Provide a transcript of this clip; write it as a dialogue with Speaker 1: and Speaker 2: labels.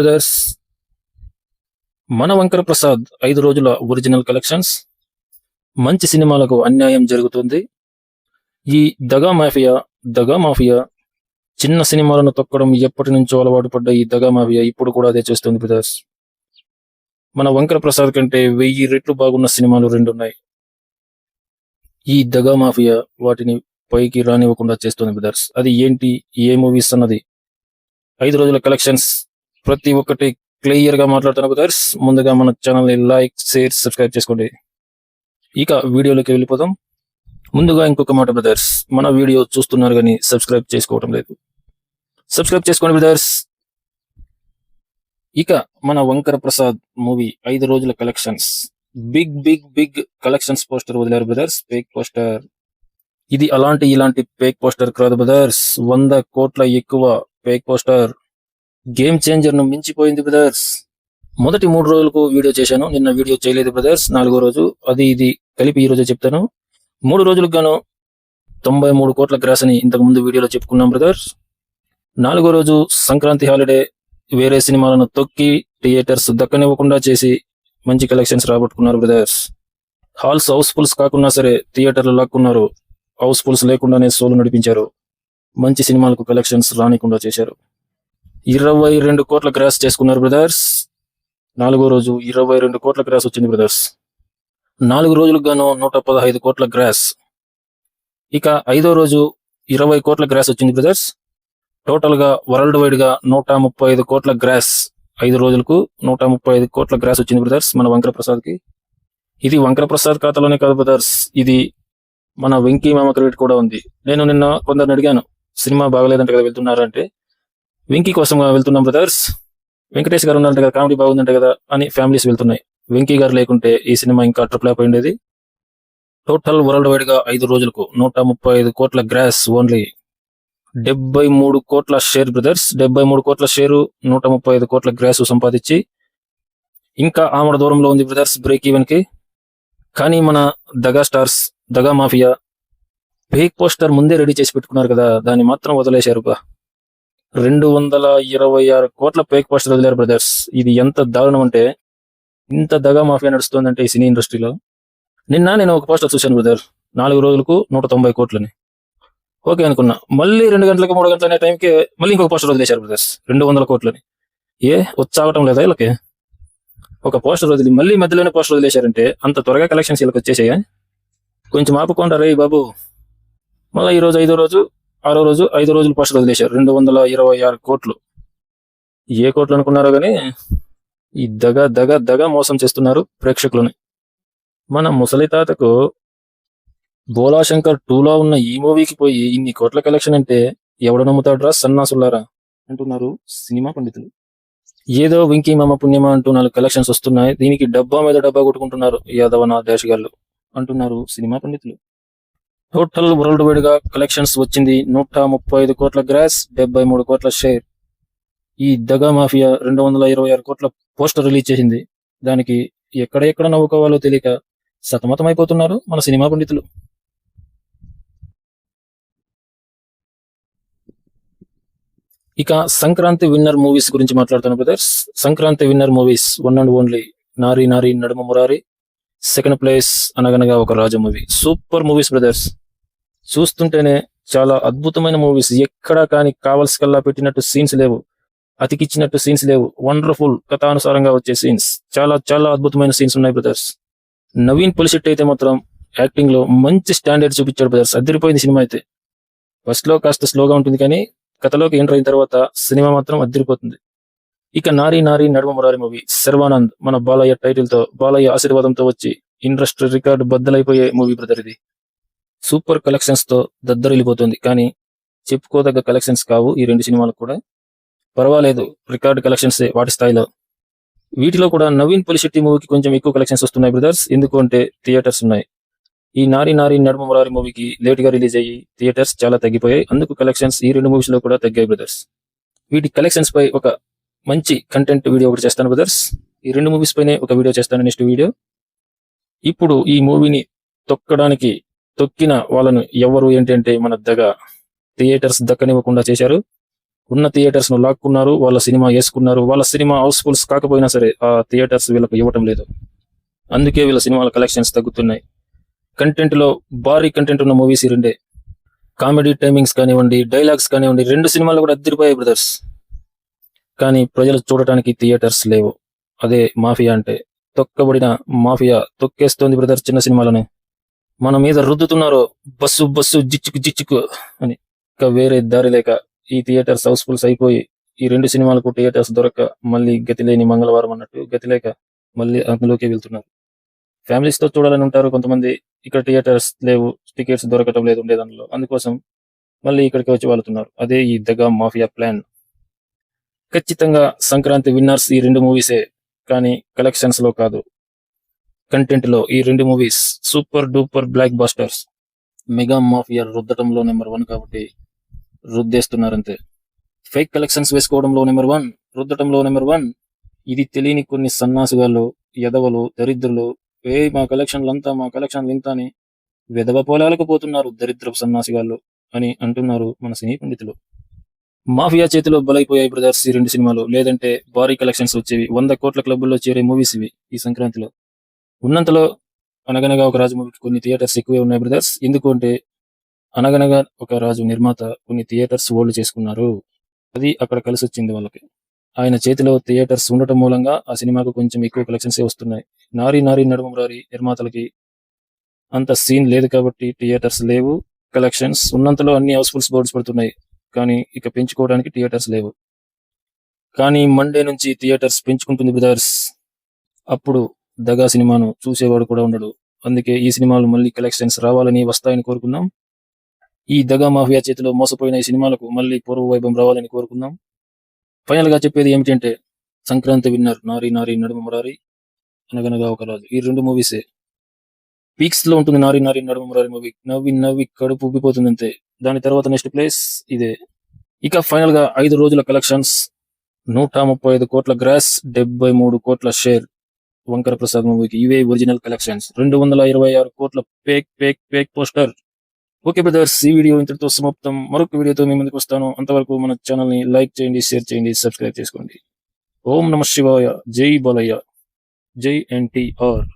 Speaker 1: Brothers మన వంకర ప్రసాద్ ఐదు రోజుల ఒరిజినల్ కలెక్షన్స్. మంచి సినిమాలకు అన్యాయం జరుగుతుంది. ఈ దగా మాఫియా దగా మాఫియా చిన్న సినిమాలను తొక్కడం ఎప్పటి నుంచో అలవాటు పడ్డ ఈ దగా మాఫియా ఇప్పుడు కూడా అదే చేస్తుంది బ్రదర్స్ మన వంకర ప్రసాద్ కంటే వెయ్యి రెట్లు బాగున్న సినిమాలు రెండు ఉన్నాయి ఈ దగా మాఫియా వాటిని పైకి రానివ్వకుండా చేస్తుంది బ్రదర్స్ అది ఏంటి? ఏ మూవీస్ అన్నది? ఐదు రోజుల కలెక్షన్స్ ప్రతి ఒక్కటి క్లియర్గా మాట్లాడుతున్న బ్రదర్స్ ముందుగా మన ఛానల్ని లైక్ షేర్ సబ్స్క్రైబ్ చేసుకోండి. ఇక వీడియోలోకి వెళ్ళిపోదాం. ముందుగా ఇంకొక మాట బ్రదర్స్ మన వీడియో చూస్తున్నారు కానీ సబ్స్క్రైబ్ చేసుకోవటం లేదు. సబ్స్క్రైబ్ చేసుకోండి బ్రదర్స్. ఇక మన వంకర ప్రసాద్ మూవీ ఐదు రోజుల collections big big big collections poster వదిలారు బ్రదర్స్ పేక్ పోస్టర్ ఇది అలాంటి ఇలాంటి పేక్ పోస్టర్ కాదు బ్రదర్స్. వంద కోట్ల ఎక్కువ పేక్ పోస్టర్ గేమ్ చేంజర్ను మించిపోయింది బ్రదర్స్ మొదటి మూడు రోజులకు వీడియో చేశాను నిన్న వీడియో చేయలేదు బ్రదర్స్ నాలుగో రోజు అది ఇది కలిపి ఈ రోజే చెప్తాను. మూడు రోజులకు గాను తొంభై మూడు కోట్ల గ్రాస్ అని ఇంతకుముందు వీడియోలో చెప్పుకున్నాం బ్రదర్స్ నాలుగో రోజు సంక్రాంతి హాలిడే వేరే సినిమాలను తొక్కి థియేటర్స్ దక్కనివ్వకుండా చేసి మంచి కలెక్షన్స్ రాబట్టుకున్నారు బ్రదర్స్ హాల్స్ హౌస్ఫుల్స్ కాకున్నా సరే థియేటర్లు లాక్కున్నారు. హౌస్ఫుల్స్ లేకుండానే సోలు నడిపించారు. మంచి సినిమాలకు కలెక్షన్స్ రానికుండా చేశారు. ఇరవై రెండు కోట్ల గ్రాస్ చేసుకున్నారు బ్రదర్స్. నాలుగో రోజు ఇరవై రెండు కోట్ల గ్రాస్ వచ్చింది బ్రదర్స్. నాలుగు రోజులకు గాను నూట పదహైదు కోట్ల గ్రాస్. ఇక ఐదో రోజు ఇరవై కోట్ల గ్రాస్ వచ్చింది బ్రదర్స్. టోటల్గా వరల్డ్ వైడ్గా నూట ముప్పై ఐదు కోట్ల గ్రాస్ ఐదు రోజులకు నూట ముప్పై ఐదు కోట్ల గ్రాస్ వచ్చింది బ్రదర్స్ మన వంకర ప్రసాద్కి ఇది వంకర ప్రసాద్ ఖాతాలోనే కాదు బ్రదర్స్. ఇది మన వెంకీ మామ క్రెడిట్ కూడా ఉంది. నేను నిన్న కొందరిని అడిగాను సినిమా బాగలేదంట కదా వెళ్తున్నారంటే వెంకీ కోసం వెళ్తున్నాం బ్రదర్స్ వెంకటేష్ గారు ఉన్నారంట కదా కామెడీ బాగుందంట కదా అని ఫ్యామిలీస్ వెళ్తున్నాయి. వెంకీ గారు లేకుంటే ఈ సినిమా ఇంకా ట్రిపుల్ అయిపోయి ఉండేది టోటల్ వరల్డ్ వైడ్గా ఐదు రోజులకు నూట ముప్పై ఐదు కోట్ల గ్రాస్ ఓన్లీ డెబ్బై మూడు కోట్ల షేర్ బ్రదర్స్ డెబ్బై మూడు కోట్ల షేరు నూట ముప్పై ఐదు కోట్ల గ్రాస్ సంపాదించి ఇంకా ఆమడ దూరంలో ఉంది బ్రదర్స్ బ్రేక్ ఈవెన్కి. కానీ మన దగా స్టార్స్ దగా మాఫియా ఫేక్ పోస్టర్ ముందే రెడీ చేసి పెట్టుకున్నారు కదా దాన్ని మాత్రం వదిలేశారు బా రెండు వందల ఇరవై ఆరు కోట్ల పేక్ పోస్టర్ వదిలేరు బ్రదర్స్ ఇది ఎంత దారుణం అంటే ఇంత దగా మాఫియా నడుస్తుందంటే ఈ సినీ ఇండస్ట్రీలో. నిన్న నేను ఒక పోస్టర్ చూశాను బ్రదర్ నాలుగు రోజులకు నూట తొంభై కోట్లని. ఓకే అనుకున్నా. మళ్ళీ రెండు గంటలకు మూడు గంటల టైంకి మళ్ళీ ఇంకొక పోస్టర్ వదిలేశారు బ్రదర్స్ రెండు వందల కోట్లని. ఏ వచ్చాగటం లేదా వీళ్ళకి? ఒక పోస్టర్ వదిలి మళ్ళీ మధ్యలోనే పోస్టర్ వదిలేశారంటే అంత త్వరగా కలెక్షన్స్ వీళ్ళకి వచ్చేసాయా? కొంచెం ఆపుకోండి రే బాబు. మళ్ళీ ఈ రోజు ఐదో రోజు ఆరో రోజు ఐదు రోజులు పోస్టర్ వదిలేశారు. రెండు వందల ఇరవై ఆరు కోట్లు. ఏ కోట్లు అనుకున్నారో కానీ ఈ దగ దగ దగ మోసం చేస్తున్నారు ప్రేక్షకులని. మన ముసలి తాతకు బోలాశంకర్ టూలో ఉన్న ఈ మూవీకి పోయి ఇన్ని కోట్ల కలెక్షన్ అంటే ఎవడ నమ్ముతాడురా సన్నాసులారా? అంటున్నారు సినిమా పండితులు. ఏదో వెంకీ మామ పుణ్యమా అంటూ నాలుగు కలెక్షన్స్ వస్తున్నాయి. దీనికి డబ్బా మీద డబ్బా కొట్టుకుంటున్నారు యాదవ నా గారు అంటున్నారు సినిమా పండితులు. టోటల్ వరల్డ్ వైడ్గా కలెక్షన్స్ వచ్చింది నూట ముప్పై ఐదు కోట్ల గ్రాస్ డెబ్బై మూడు కోట్ల షేర్. ఈ దగా మాఫియా రెండు వందల ఇరవై ఆరు కోట్ల పోస్టర్ రిలీజ్ చేసింది. దానికి ఎక్కడ ఎక్కడ నవ్వుకోవాలో తెలియక సతమతమైపోతున్నారు మన సినిమా పండితులు. ఇక సంక్రాంతి విన్నర్ మూవీస్ గురించి మాట్లాడుతాను brothers Sankranti winner movies one and only Nari Nari Naduma Murari second place Anaganaga Oka Raju movie. Super movies brothers. చూస్తుంటేనే చాలా అద్భుతమైన మూవీస్ ఎక్కడా కానీ కావలసికల్లా పెట్టినట్టు సీన్స్ లేవు. అతికిచ్చినట్టు సీన్స్ లేవు. వండర్ఫుల్ కథానుసారంగా వచ్చే సీన్స్ చాలా చాలా అద్భుతమైన సీన్స్ ఉన్నాయి బ్రదర్స్ నవీన్ పొలిశెట్టి అయితే మాత్రం యాక్టింగ్లో మంచి స్టాండర్డ్ చూపించాడు బ్రదర్స్ అదిరిపోయింది సినిమా అయితే. ఫస్ట్లో కాస్త స్లోగా ఉంటుంది కానీ కథలోకి ఎంటర్ అయిన తర్వాత సినిమా మాత్రం అదిరిపోతుంది. ఇక నారి నారి నడుమ మురారి మూవీ శర్వానంద్ మన బాలయ్య టైటిల్తో బాలయ్య ఆశీర్వాదంతో వచ్చి ఇండస్ట్రీ రికార్డు బద్దలైపోయే మూవీ బ్రదర్ ఇది. సూపర్ కలెక్షన్స్తో దద్దరిల్లిపోతుంది. కానీ చెప్పుకోదగ్గ కలెక్షన్స్ కావు ఈ రెండు సినిమాలకు కూడా. పర్వాలేదు రికార్డ్ కలెక్షన్స్ వాటి స్థాయిలో. వీటిలో కూడా నవీన్ పొలిశెట్టి మూవీకి కొంచెం ఎక్కువ కలెక్షన్స్ వస్తున్నాయి బ్రదర్స్. ఎందుకు అంటే థియేటర్స్ ఉన్నాయి. ఈ నారి నారి నడుమ మురారి మూవీకి లేట్గా రిలీజ్ అయ్యి థియేటర్స్ చాలా తగ్గిపోయాయి. అందుకు కలెక్షన్స్ ఈ రెండు మూవీస్లో కూడా తగ్గాయి బ్రదర్స్. వీటి కలెక్షన్స్ పై ఒక మంచి కంటెంట్ వీడియో ఒకటి చేస్తాను బ్రదర్స్. ఈ రెండు మూవీస్ పైనే ఒక వీడియో చేస్తాను నెక్స్ట్ వీడియో. ఇప్పుడు ఈ మూవీని తొక్కడానికి తొక్కిన వాళ్ళను ఎవరు ఏంటంటే మన దగ్గర థియేటర్స్ దక్కనివ్వకుండా చేశారు. ఉన్న థియేటర్స్ను లాక్కున్నారు వాళ్ళ సినిమా వేసుకున్నారు. వాళ్ళ సినిమా హౌస్ఫుల్స్ కాకపోయినా సరే ఆ థియేటర్స్ వీళ్ళకి ఇవ్వటం లేదు. అందుకే వీళ్ళ సినిమాల కలెక్షన్స్ తగ్గుతున్నాయి. కంటెంట్లో భారీ కంటెంట్ ఉన్న మూవీస్ ఈ రెండే కామెడీ టైమింగ్స్ కానివ్వండి డైలాగ్స్ కానివ్వండి రెండు సినిమాలు కూడా అద్దరిపోయాయి బ్రదర్స్. కానీ ప్రజలు చూడటానికి థియేటర్స్ లేవు. అదే మాఫియా అంటే తొక్కబడిన మాఫియా తొక్కేస్తోంది బ్రదర్స్ చిన్న సినిమాలను. మన మీద రుద్దుతున్నారు బస్సు బస్సు జిచ్చుకు జిచ్చుకు అని. ఇంకా వేరే దారి లేక ఈ థియేటర్స్ హౌస్ఫుల్స్ అయిపోయి ఈ రెండు సినిమాలకు థియేటర్స్ దొరక్క మళ్ళీ గతి లేని మంగళవారం అన్నట్టు గతి లేక మళ్ళీ అందులోకి వెళ్తున్నారు. ఫ్యామిలీస్తో చూడాలని ఉంటారు కొంతమంది. ఇక్కడ థియేటర్స్ లేవు టికెట్స్ దొరకటం లేదు ఉండే దానిలో అందుకోసం మళ్ళీ ఇక్కడికి వచ్చి వాళ్తున్నారు. అదే ఈ దగా మాఫియా ప్లాన్. ఖచ్చితంగా సంక్రాంతి విన్నర్స్ ఈ రెండు మూవీసే కానీ కలెక్షన్స్లో కాదు. కంటెంట్లో ఈ రెండు movies super duper blockbusters mega mafia రుద్దటంలో number one కాబట్టి రుద్దేస్తున్నారంతే. ఫేక్ కలెక్షన్స్ వేసుకోవడంలో నెంబర్ వన్ రుద్దటంలో నెంబర్ వన్ ఇది తెలియని కొన్ని సన్నాసుగాళ్ళు ఎదవలు దరిద్రులు ఏ మా కలెక్షన్లు అంతా మా కలెక్షన్లు ఇంత అని వెదవ పొలాలకు పోతున్నారు దరిద్రపు సన్నాసిగాళ్ళు అని అంటున్నారు మన సినీ పండితులు. మాఫియా చేతిలో బలైపోయాయి బ్రదర్స్ ఈ రెండు సినిమాలు. లేదంటే భారీ కలెక్షన్స్ వచ్చేవి. వంద కోట్ల క్లబ్బుల్లో చేరే మూవీస్ ఇవి ఈ సంక్రాంతిలో. ఉన్నంతలో అనగనగా ఒక రాజు మూవీకి కొన్ని థియేటర్స్ ఎక్కువే ఉన్నాయి బ్రదర్స్ ఎందుకు అంటే అనగనగా ఒక రాజు నిర్మాత కొన్ని థియేటర్స్ ఓల్డ్ చేసుకున్నారు. అది అక్కడ కలిసి వచ్చింది వాళ్ళకి. ఆయన చేతిలో థియేటర్స్ ఉండటం మూలంగా ఆ సినిమాకు కొంచెం ఎక్కువ కలెక్షన్స్ వస్తున్నాయి. నారీ నారి నడుము రారి నిర్మాతలకి అంత సీన్ లేదు కాబట్టి థియేటర్స్ లేవు. కలెక్షన్స్ ఉన్నంతలో అన్ని హౌస్ఫుల్స్ బోర్డ్స్ పడుతున్నాయి. కానీ ఇక పెంచుకోవడానికి థియేటర్స్ లేవు. కానీ మండే నుంచి థియేటర్స్ పెంచుకుంటుంది బ్రదర్స్ అప్పుడు దగా సినిమాను చూసేవాడు కూడా ఉండడు. అందుకే ఈ సినిమాలు మళ్ళీ కలెక్షన్స్ రావాలని వస్తాయని కోరుకుందాం. ఈ దగా మాఫియా చేతిలో మోసపోయిన ఈ సినిమాలకు మళ్ళీ పూర్వ వైభవం రావాలని కోరుకుందాం. ఫైనల్గా చెప్పేది ఏమిటంటే సంక్రాంతి విన్నర్ నారి నారి నడుమ మురారి అనగనగా ఒక రాజు. ఈ రెండు మూవీసే పీక్స్లో ఉంటుంది నారి నారి నడుమ మురారి మూవీ నవ్వి నవ్వి కడుపు ఉబ్బిపోతుంది అంతే దాని తర్వాత నెక్స్ట్ ప్లేస్ ఇదే. ఇక ఫైనల్గా ఐదు రోజుల కలెక్షన్స్ నూట ముప్పై ఐదు కోట్ల గ్రాస్ డెబ్బై మూడు కోట్ల షేర్. వంకర ప్రసాద్ మూవీకి ఇవే ఒరిజినల్ కలెక్షన్స్. రెండు వందల ఇరవై ఆరు కోట్ల fake fake fake poster okay brothers ఈ వీడియో ఇంతటితో సమాప్తం. మరొక వీడియోతో మీ ముందుకు వస్తాను. అంతవరకు మన ఛానల్ని లైక్ చేయండి షేర్ చేయండి సబ్స్క్రైబ్ చేసుకోండి. ఓం నమ శివాయ. జై బాలయ్య. జై ఎన్టీఆర్.